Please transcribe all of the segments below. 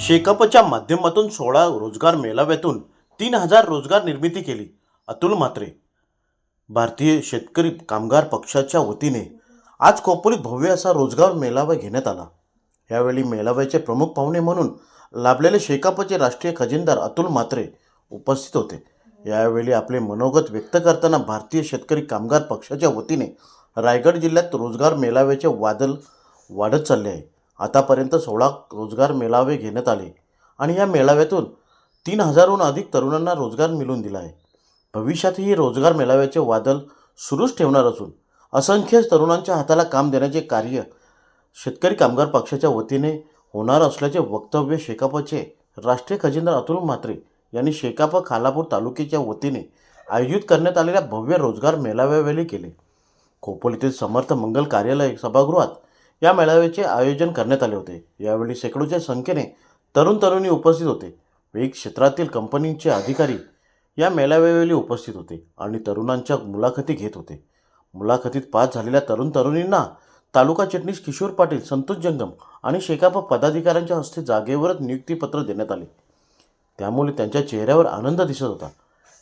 शेकअपच्या माध्यमातून सोळा रोजगार मेळाव्यातून तीन हजार रोजगार निर्मिती केली. अतुल म्हात्रे भारतीय शेतकरी कामगार पक्षाच्या वतीने आज खोपोलीत भव्य असा रोजगार मेळावा घेण्यात आला. यावेळी मेळाव्याचे प्रमुख पाहुणे म्हणून लाभलेले शेकापचे राष्ट्रीय खजिनदार अतुल म्हात्रे उपस्थित होते. यावेळी आपले मनोगत व्यक्त करताना भारतीय शेतकरी कामगार पक्षाच्या वतीने रायगड जिल्ह्यात रोजगार मेळाव्याचे वादल वाढत चालले आहे. आतापर्यंत सोळा रोजगार मेळावे घेण्यात आले आणि या मेळाव्यातून तीन हजारहून अधिक तरुणांना रोजगार मिळवून दिला आहे. भविष्यातही रोजगार मेळाव्याचे वादळ सुरूच ठेवणार असून असंख्य तरुणांच्या हाताला काम देण्याचे कार्य शेतकरी कामगार पक्षाच्या वतीने होणार असल्याचे वक्तव्य शेकापचे राष्ट्रीय खजिनदार अतुल म्हात्रे यांनी शेकाप खालापूर तालुक्याच्या वतीने आयोजित करण्यात आलेल्या भव्य रोजगार मेळाव्यावेळी केले. खोपोलीतील समर्थ मंगल कार्यालय सभागृहात या मेळाव्याचे आयोजन करण्यात आले होते. यावेळी शेकडोच्या संख्येने तरुण तरुणी उपस्थित होते. वेग क्षेत्रातील कंपनींचे अधिकारी या मेळाव्यावेळी उपस्थित होते आणि तरुणांच्या मुलाखती घेत होते. मुलाखतीत पास झालेल्या तरुण तरुणींना तालुका चिटणीस किशोर पाटील संतोष जंगम आणि शेकाप पदाधिकाऱ्यांच्या हस्ते जागेवरच नियुक्तीपत्र देण्यात आले. त्यामुळे त्यांच्या चेहऱ्यावर आनंद दिसत होता.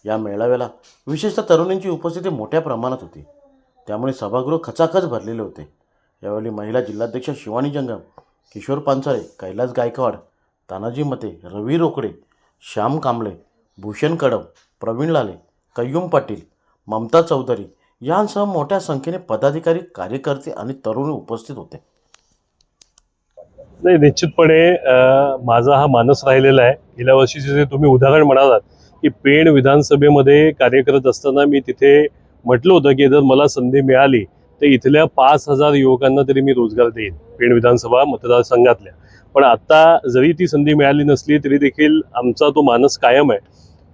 या मेळाव्याला विशेषतः तरुणींची उपस्थिती मोठ्या प्रमाणात होती. त्यामुळे सभागृह खचाखच भरलेले होते. यावेळी महिला जिल्हाध्यक्ष शिवानी जंगम किशोर पानसरे कैलास गायकवाड तानाजी मते रवी रोकडे श्याम कांबळे भूषण कडव प्रवीण लाले कय्यूम पाटील ममता चौधरी यांसह मोठ्या संख्येने पदाधिकारी कार्यकर्ते आणि तरुण उपस्थित होते. नाही निश्चितपणे माझा हा मानस राहिलेला आहे. गेल्या वर्षीचे जे तुम्ही उदाहरण म्हणालात की पेण विधानसभेमध्ये कार्य करत असताना मी तिथे म्हटलं होतं की जर मला संधी मिळाली तर इथल्या पाच हजार युवकांना तरी मी रोजगार देईन पेण विधानसभा मतदारसंघातल्या. पण आता जरी ती संधी मिळाली नसली तरी देखील आमचा तो मानस कायम आहे.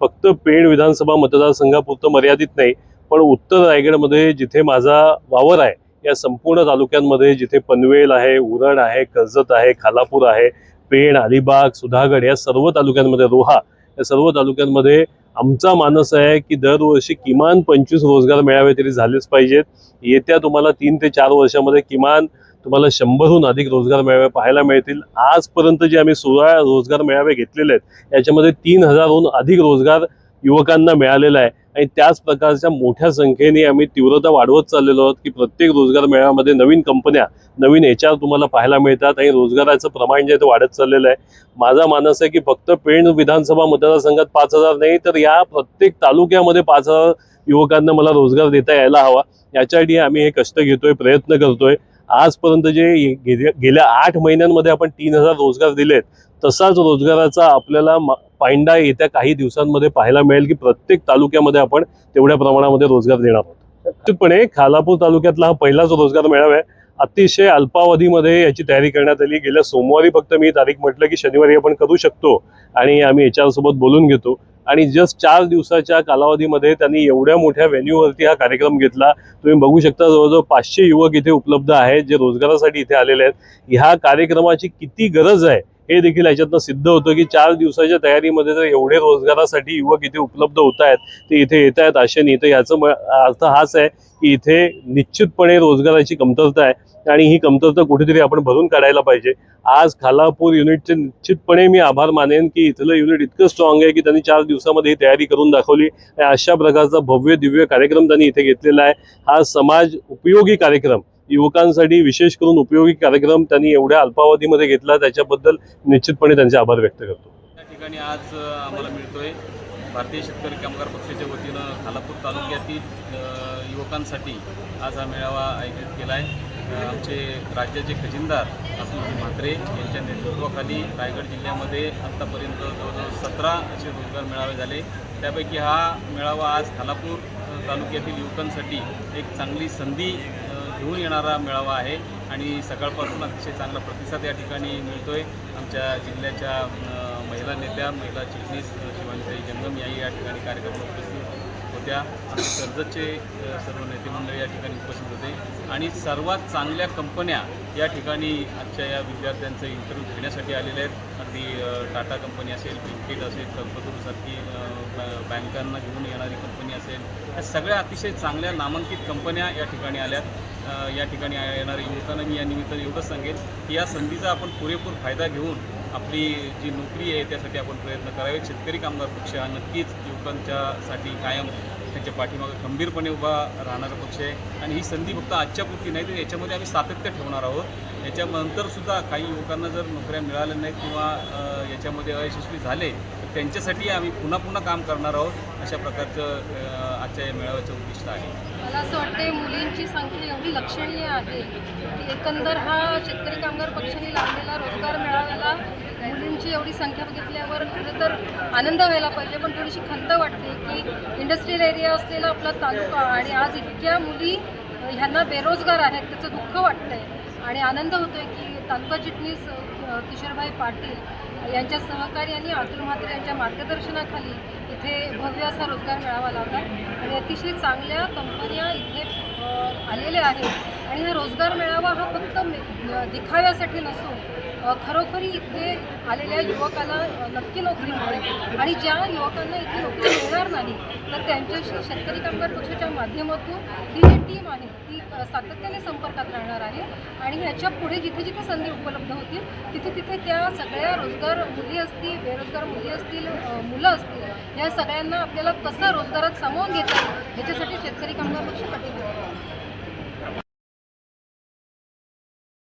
फक्त पेण विधानसभा मतदारसंघापुरतं मर्यादित नाही पण उत्तर रायगडमध्ये जिथे माझा वावर आहे या संपूर्ण तालुक्यांमध्ये जिथे पनवेल आहे उरण आहे कर्जत आहे खालापूर आहे पेण अलिबाग सुधागड या सर्व तालुक्यांमध्ये रोहा या सर्व तालुक्यांमध्ये आमचा मानस आहे की दरवर्षी किमान पंचवीस रोजगार मेळावे तरी झालेच पाहिजेत. येत्या तुम्हाला तीन ते चार वर्षामध्ये किमान तुम्हाला शंभरहून अधिक रोजगार मेळावे पाहायला मिळतील. आजपर्यंत जे आम्ही सोळा रोजगार मेळावे घेतलेले आहेत याच्यामध्ये तीन हजारहून अधिक रोजगार युवकांना मिळालेला आहे. आणि त्याच प्रकारच्या मोठ्या संख्येने आम्ही तीव्रता वाढवत चाललेलो आहोत की प्रत्येक रोजगार मेळाव्यामध्ये नवीन कंपन्या नवीन एच आर तुम्हाला पाहायला मिळतात आणि रोजगाराचं प्रमाण जे आहे ते वाढत चाललेलं आहे. माझा मानस आहे की फक्त पेण विधानसभा मतदारसंघात पाच हजार नाही तर या प्रत्येक तालुक्यामध्ये पाच हजार युवकांना मला रोजगार देता यायला हवा. याच्यासाठी आम्ही हे कष्ट घेतोय प्रयत्न करतोय. आजपर्यंत जे गेल्या आठ महिन्यांमध्ये आपण तीन हजार रोजगार दिलेत तसाच रोजगाराचा आपल्याला पायंडा येत्या काही दिवसांमध्ये पाहायला मिळेल की प्रत्येक तालुक्यामध्ये आपण तेवढ्या प्रमाणामध्ये रोजगार देणार आहोत. निश्चितपणे खालापूर तालुक्यातला हा पहिलाच रोजगार मेळावा आहे. अतिशय अल्पावधीमध्ये याची तयारी करण्यात आली. गेल्या सोमवारी फक्त मी तारीख म्हटलं की शनिवारी आपण करू शकतो आणि आम्ही एच सोबत बोलून घेतो. आणि जस्ट चार दिवसाच्या कालावधीमध्ये त्यांनी एवढ्या मोठ्या व्हेन्यूवरती हा कार्यक्रम घेतला. तुम्ही बघू शकता जवळजवळ पाचशे युवक इथे उपलब्ध आहेत जे रोजगारासाठी इथे आलेले आहेत. ह्या कार्यक्रमाची किती गरज आहे? हे देखील याच्यातनं सिद्ध होतं की चार दिवसाच्या तयारीमध्ये जर एवढे रोजगारासाठी युवक इथे उपलब्ध होत आहेत ते इथे येत आहेत आशेने तर याचं म- अर्थ हाच आहे की इथे निश्चितपणे रोजगाराची कमतरता आहे आणि ही कमतरता कुठेतरी आपण भरून काढायला पाहिजे. आज खालापूर युनिटचे निश्चितपणे मी आभार मानेन की इथलं युनिट इतकं स्ट्रॉंग आहे की त्यांनी चार दिवसामध्ये ही तयारी करून दाखवली अशा प्रकारचा भव्य दिव्य कार्यक्रम त्यांनी इथे घेतलेला आहे. हा समाज उपयोगी कार्यक्रम. युवकांसाठी विशेष करून उपयोगी कार्यक्रम त्यांनी एवढ्या अल्पावधीमध्ये घेतला त्याच्याबद्दल निश्चितपणे त्यांचे आभार व्यक्त करतो. या ठिकाणी आज आम्हाला मिळतोय भारतीय शेतकरी कामगार पक्षाच्या वतीनं खालापूर तालुक्यातील युवकांसाठी आज हा मेळावा आयोजित केला आहे आमचे राज्याचे खजिनदार अतुलजी म्हात्रे यांच्या नेतृत्वाखाली रायगड जिल्ह्यामध्ये आत्तापर्यंत जवळजवळ सतरा असे रोजगार मेळावे झाले. त्यापैकी हा मेळावा आज खालापूर तालुक्यातील युवकांसाठी एक चांगली संधी घेऊन येणारा मेळावा आहे आणि सकाळपासून अतिशय चांगला प्रतिसाद या ठिकाणी मिळतो आहे आमच्या जिल्ह्याच्या महिला नेत्या महिला चिटणीस अ, जंगम याही या ठिकाणी कार्यक्रम उपस्थित होत्या कर्जतचे सर्व नेते मंडळी या ठिकाणी उपस्थित होते. आणि सर्वात चांगल्या कंपन्या या ठिकाणी आजच्या या विद्यार्थ्यांचं इंटरव्ह्यू घेण्यासाठी आलेले आहेत. अगदी टाटा कंपनी असेल ब्लिंकिट असेल कल्पतरूसारखी बँकांना घेऊन येणारी कंपनी असेल या सगळ्या अतिशय चांगल्या नामांकित कंपन्या या ठिकाणी आल्यात. या ठिकाणी येणाऱ्या युवकांना मी या निमित्तानं एवढंच सांगेन की या संधीचा आपण पुरेपूर फायदा घेऊन आपली जी नोकरी आहे त्यासाठी आपण प्रयत्न करावे. शेतकरी कामगार पक्ष हा नक्कीच युवकांच्यासाठी कायम त्यांच्या पाठीमागे खंबीरपणे उभा राहणारा पक्ष आहे. आणि ही संधी फक्त आजच्या पुरती नाही तर याच्यामध्ये आम्ही सातत्य ठेवणार आहोत. याच्यानंतर सुद्धा काही युवकांना जर नोकऱ्या मिळाल्या नाहीत किंवा याच्यामध्ये अयशस्वी झाले त्यांच्यासाठी आम्ही पुन्हा पुन्हा काम करणार आहोत अशा प्रकारचं आजच्या या मेळाव्याचं उद्दिष्ट आहे. मला असं वाटते मुलींची संख्या एवढी लक्षणीय आहे की एकंदर हा शेतकरी कामगार पक्षाने लावलेला रोजगार मेळाव्याला मुलींची एवढी संख्या बघितल्यावर खरं तर आनंद व्हायला पाहिजे. पण थोडीशी खंत वाटते की इंडस्ट्रियल एरिया असलेला आपला तालुका आणि आज इतक्या मुली ह्यांना बेरोजगार आहेत त्याचं दुःख वाटतंय. आणि आनंद होतोय की तालुका चिटणीस किशोरभाई पाटील यांच्या सहकार्याने अतुल म्हात्रे यांच्या मार्गदर्शनाखाली इथे भव्य असा रोजगार मिळावा लावला. आणि अतिशय चांगल्या कंपन्या इथे आलेल्या आहेत. आणि हा रोजगार मेळावा हा फक्त दिखाव्यासाठी नसून खरोखरी इथे आलेल्या युवकाला नक्की नोकरी मिळेल. आणि ज्या युवकांना इथे नोकरी मिळणार नाही तर त्यांच्याशी शेतकरी कामगार पक्षाच्या माध्यमातून ही जी टीम आहे ती सातत्याने संपर्कात राहणार आहे. आणि ह्याच्या पुढे जिथे जिथे संधी उपलब्ध होतील तिथे तिथे त्या सगळ्या रोजगार मुली असतील बेरोजगार मुली असतील मुलं असतील या सगळ्यांना आपल्याला कसं रोजगारात सामावून घेता येईल ह्याच्यासाठी शेतकरी कामगार पक्ष कटिबद्ध